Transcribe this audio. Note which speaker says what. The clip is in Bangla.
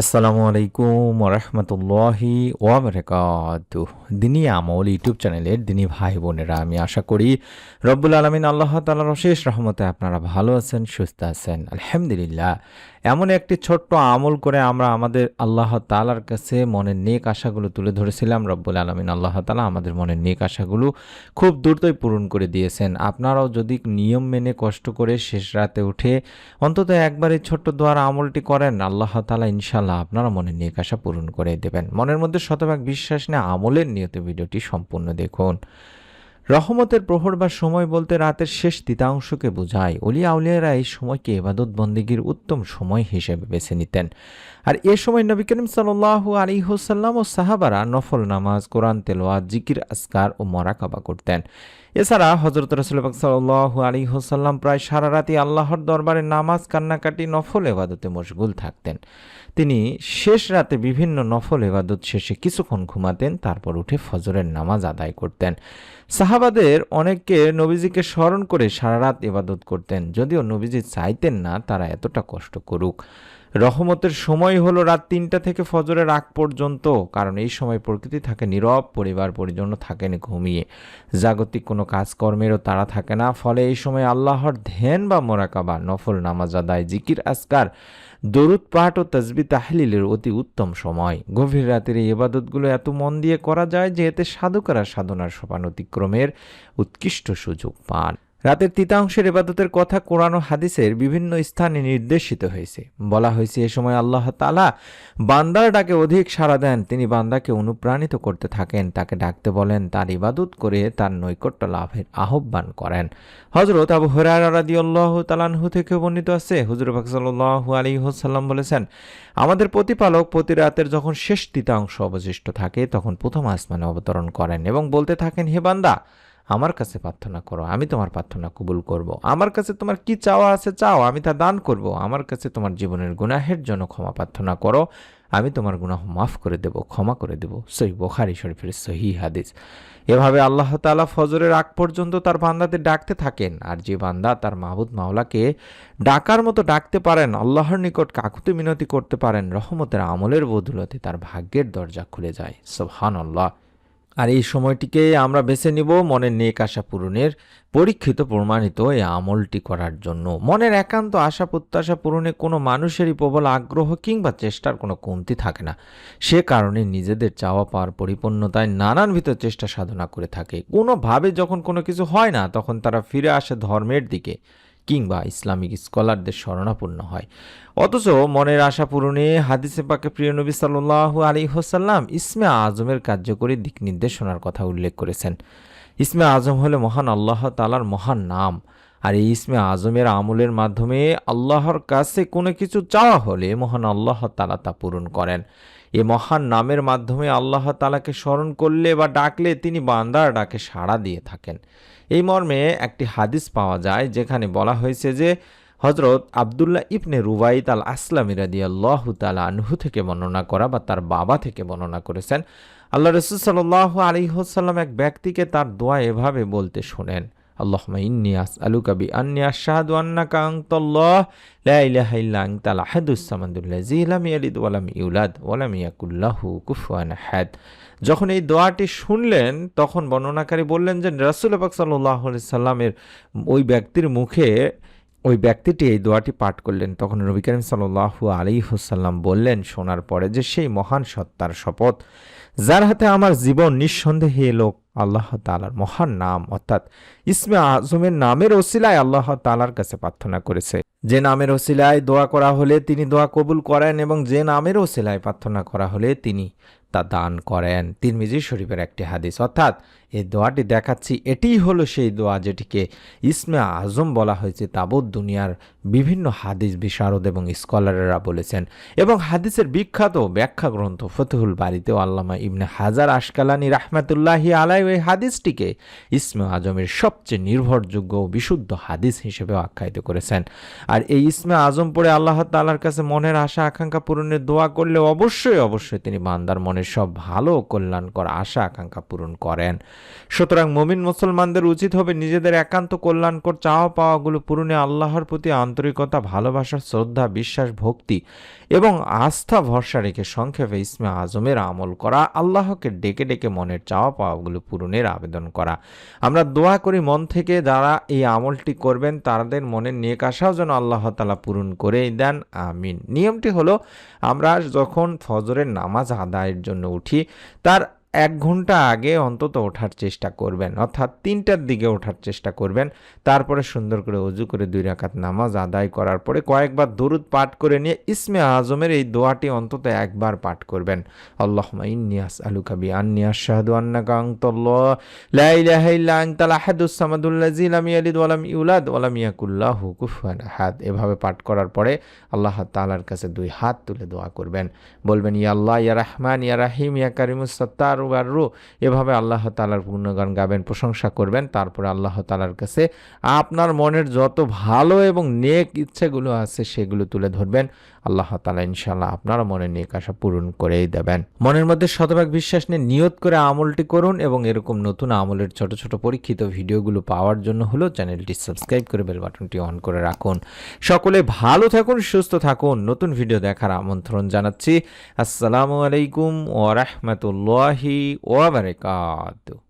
Speaker 1: আসসালামু আলাইকুম রহমতুল্লাহি ওয়াবারাকাত। দিনী আমল ইউটিউব চ্যানেলের দিনী ভাই বোনেরা, আমি আশা করি রব্বুল আলমিন আল্লাহ তালার অশেষ রহমতে আপনারা ভালো আছেন, সুস্থ আছেন। আলহামদুলিল্লাহ, এমন একটি ছোট্ট আমল করে আমরা আমাদের আল্লাহ তালার কাছে মনের নেক আশাগুলো তুলে ধরেছিলাম। রব্বুল আলমিন আল্লাহ তালা আমাদের মনের নেক আশাগুলো খুব দ্রুতই পূরণ করে দিয়েছেন। আপনারাও যদি নিয়ম মেনে কষ্ট করে শেষ রাতে উঠে অন্তত একবার এই ছোট্ট দোয়ার আমলটি করেন, আল্লাহ তালা ইনশাল্লাহ আপনারা মনের নেক আশা পূরণ করে দেবেন। মনের মধ্যে শতভাগ বিশ্বাস নিয়ে আমলের নিয়ত ভিডিওটি সম্পূর্ণ দেখুন। রহমতের প্রহর বা সময় বলতে রাতের শেষ তৃতীয়াংশকে বোঝায়। অলিয়া আউলিয়ারা এই সময়কে এবাদত বন্দিগির উত্তম সময় হিসেবে বেছে নিতেন। আর এ সময় নবী করিম সাল্লাহ আলী হোসাল্লাম ও সাহাবারা নফল নামাজ, কোরআন তেলোয়া জিকির আসকার ও মরাকাবা করতেন। এছাড়া হজরত রসুলবাক সাল্লাহ আলী হোসাল্লাম প্রায় সারা রাতি আল্লাহর দরবারে নামাজ, কান্নাকাটি, নফল এবাদতে মশগুল থাকতেন। তিনি শেষ রাতে বিভিন্ন নফল এবাদত শেষে কিছুক্ষণ ঘুমাতেন, তারপর উঠে ফজরের নামাজ আদায় করতেন। সাহাবাদের অনেককে নবীজিকে স্মরণ করে সারা রাত এবাদত করতেন, যদিও নবীজি চাইতেন না তারা এতটা কষ্ট করুক। রহমতের সময় হলো রাত তিনটা থেকে ফজরের আগ পর্যন্ত, কারণ এই সময় প্রকৃতি থাকে নীরব, পরিবার পরিজন থাকেন ঘুমিয়ে। জাগতিক কোনো কাজকর্মেরও তারা থাকে না, ফলে এই সময় আল্লাহর ধ্যান বা মোরাকাবা, নফল নামাজ আদায়, জিকির আসকার দরুদ পাঠ ও তসবি তাহলিলের অতি উত্তম সময়। গভীর রাতের এই ইবাদতগুলো এত মন দিয়ে করা যায় যে এতে সাধকেরা সাধনার সোপান অতিক্রমের উৎকৃষ্ট সুযোগ পান। রাতের তৃতীয়াংশের এবাদতের কথা কোরআন হাদিসের বিভিন্ন স্থানে নির্দেশিত হয়েছে। বলা হয়েছে, এ সময় আল্লাহ তালা বান্দার ডাকে অধিক সাড়া দেন। তিনি বান্দাকে অনুপ্রাণিত করতে থাকেন, তাকে ডাকতে বলেন, তার ইবাদত করে তার নৈকট্য লাভের আহ্বান করেন। হজরত আবু হরারি আল্লাহ তালানহু থেকে বর্ণিত আছে, হুজুর ফাকসাল্লাহু আলী হোসাল্লাম বলেছেন, আমাদের প্রতিপালক প্রতি রাতের যখন শেষ তৃতীয়াংশ অবশিষ্ট থাকে, তখন প্রথম আসমানে অবতরণ করেন এবং বলতে থাকেন, হে বান্দা আমার কাছে প্রার্থনা করো, আমি তোমার প্রার্থনা কবুল করব। আমার কাছে তোমার কি চাওয়া আছে চাও, আমি তা দান করব। আমার কাছে তোমার জীবনের গুনাহের জন্য ক্ষমা প্রার্থনা করো, আমি তোমার গুনাহ মাফ করে দেব, ক্ষমা করে দেব সহি বোখারি শরীফের সহি হাদিস এভাবে আল্লাহ তালা ফজরের আগ পর্যন্ত তার বান্দাদের ডাকতে থাকেন, আর যে বান্দা তার মাহবুদ মাওলাকে ডাকার মতো ডাকতে পারেন, আল্লাহর নিকট কাকুতি মিনতি করতে পারেন, রহমতের আমলের বদুলতে তার ভাগ্যের দরজা খুলে যায় সোহান আল্লাহ আর এই সময়টিকে আমরা বেছে নিব মনের নেক আশা পূরণের, পরীক্ষিত, প্রমাণিত এই আমলটি করার জন্য। মনের একান্ত আশা প্রত্যাশা পূরণে কোনো মানুষেরই প্রবল আগ্রহ কিংবা চেষ্টার কোনো কমতি থাকে না। সে কারণে নিজেদের চাওয়া পাওয়ার পরিপূর্ণতায় নানান ভিতর চেষ্টা সাধনা করে থাকে। কোনোভাবে যখন কোনো কিছু হয় না, তখন তারা ফিরে আসে ধর্মের দিকে। কিংবা ইসলামিক স্কলারদের শরণাপন্ন হয়। অথচ মনের আশা পূরণে হাদিসে পাকে প্রিয় নবী সাল্লাহ আলী হোসাল্লাম ইসমে আজমের কার্যকরী দিক নির্দেশনার কথা উল্লেখ করেছেন। ইসমে আজম হলে মহান আল্লাহ তালার মহান নাম। আর এই ইসমে আজমের আমলের মাধ্যমে আল্লাহর কাছে কোনো কিছু চাওয়া হলে মহান আল্লাহ তালা তা পূরণ করেন। এ মহান নামের মাধ্যমে আল্লাহ তালাকে স্মরণ করলে বা ডাকলে তিনি বান্দার ডাকে সাড়া দিয়ে থাকেন। এই মর্মে একটি হাদিস পাওয়া যায় যেখানে বলা হয়েছে যে হজরত আবদুল্লাহ ইবনে রুবাইত আল আসলাম রাদি আল্লাহ তালা আনহু থেকে বর্ণনা করা বা তার বাবা থেকে বর্ণনা করেছেন। আল্লাহ রসুল সাল্লাহ আলী হোসাল্লাম এক ব্যক্তিকে তার দোয়া এভাবে বলতে শোনেন আল্লাহমা ইন্নি আস আলু কাবি আন্নি আশহাদু আন্নাকা আনতাল্লাহ, লা ইলাহা ইল্লা আনতাল আহাদুস সামাদুল্লাযী লাম ইয়ালিদ ওয়া লাম ইউলাদ ওয়া লাম ইয়াকুল লাহু কুফুয়ান আহাদ। যখন এই দোয়াটি শুনলেন, তখন বর্ণনাকারী বললেন যে রাসূল পাক আলাইহি সাল্লামের ওই ব্যক্তির মুখে ওই ব্যক্তিটি এই দোয়াটি পাঠ করলেন। তখন নবী করিম সাল্লাল্লাহু আলী ওয়াসাল্লাম বললেন, শোনার পরে যে সেই মহান সত্তার শপথ, যার হাতে আমার জীবন নিঃসন্দেহে লোক আল্লাহ তালার মহান নাম, অর্থাৎ ইসমে আজমের নামের ওসিলায় আল্লাহ তালার কাছে প্রার্থনা করেছে। যে নামের ওসিলায় দোয়া করা হলে তিনি দোয়া কবুল করেন এবং যে নামের ওসিলায় প্রার্থনা করা হলে তিনি তা দান করেন। তিরমিজি শরীফের একটি হাদিস, অর্থাৎ এই দোয়াটি দেখাচ্ছি। এটিই হলো সেই দোয়া যেটিকে ইসমে আজম বলা হয়েছে তাবৎ দুনিয়ার বিভিন্ন হাদিস বিশারদ এবং স্কলারেরা বলেছেন। এবং হাদিসের বিখ্যাত ব্যাখ্যা গ্রন্থ ফতেহুল বাড়িতেও আল্লামা ইবনে হাজার আশকালানি রাহমাতুল্লাহি আলাই ওই হাদিসটিকে ইসমে আজমের সবচেয়ে নির্ভরযোগ্য ও বিশুদ্ধ হাদিস হিসেবেও আখ্যায়িত করেছেন। আর এই ইসমে আজম পড়ে আল্লাহ তাল্লার কাছে মনের আশা, আকাঙ্ক্ষা পূরণের দোয়া করলে অবশ্যই অবশ্যই তিনি বান্দার মনে মনের সব ভালো কল্যাণকর আশা, আকাঙ্ক্ষা পূরণ করেন। সুতরাং মমিন মুসলমানদের উচিত হবে নিজেদের একান্ত কল্যাণকর চাওয়া পাওয়াগুলো পূরণে আল্লাহর প্রতি আন্তরিকতা, ভালোবাসা, শ্রদ্ধা, বিশ্বাস, ভক্তি এবং আস্থা ভরসা রেখে সংক্ষেপে ইসমে আজমের আমল করা, আল্লাহকে ডেকে ডেকে মনের চাওয়া পাওয়াগুলো পূরণের আবেদন করা। আমরা দোয়া করি মন থেকে যারা এই আমলটি করবেন, তাদের মনের নেক আশাও যেন আল্লাহ তালা পূরণ করেই দেন। আমিন। নিয়মটি হলো, আমরা যখন ফজরের নামাজ আদায়ের জন্য উঠি, তার এক ঘণ্টা আগে অন্তত ওঠার চেষ্টা করবেন, অর্থাৎ তিনটার দিকে ওঠার চেষ্টা করবেন, তারপরে সুন্দর করে অজু করে দুই রাকাত নামাজ আদায় করার পরে কয়েকবার দরুদ পাঠ করে নিয়ে ইসমে আজমের এই দোয়াটি অন্তত একবার পাঠ করবেন। আল্লাহ ইন্নিয়াস আলু কাবি আন্নিয়াস শাহাদু লাম ইয়াকুল্লাহু কুফুয়ান এভাবে পাঠ করার পরে আল্লাহ তালার কাছে দুই হাত তুলে দোয়া করবেন। বলবেন, ইয়া আল্লাহ, ইয়া রহমান, ইয়া রাহিম, ইয়া কারিমুস সাত্তার ওয়ার রু এভাবে আল্লাহ তাআলার পূর্ণগান গাবেন, প্রশংসা করবেন। তারপরে আল্লাহ তাআলার কাছে আপনার মনের যত ভালো এবং নেক ইচ্ছেগুলো আছে সেগুলো তুলে ধরবেন। আল্লাহ তালা ইনশাল্লাহ আপনার মনের নেক আশা পূরণ করেই দেবেন। মনের মধ্যে শতভাগ বিশ্বাস নিয়ে নিয়ত করে আমলটি করুন এবং এরকম নতুন আমলের ছোট ছোট পরীক্ষিত ভিডিওগুলো পাওয়ার জন্য হলো চ্যানেলটি সাবস্ক্রাইব করে বেল বাটনটি অন করে রাখুন। সকলে ভালো থাকুন, সুস্থ থাকুন। নতুন ভিডিও দেখার আমন্ত্রণ জানাচ্ছি। আসসালামু আলাইকুম Happy オアメリカと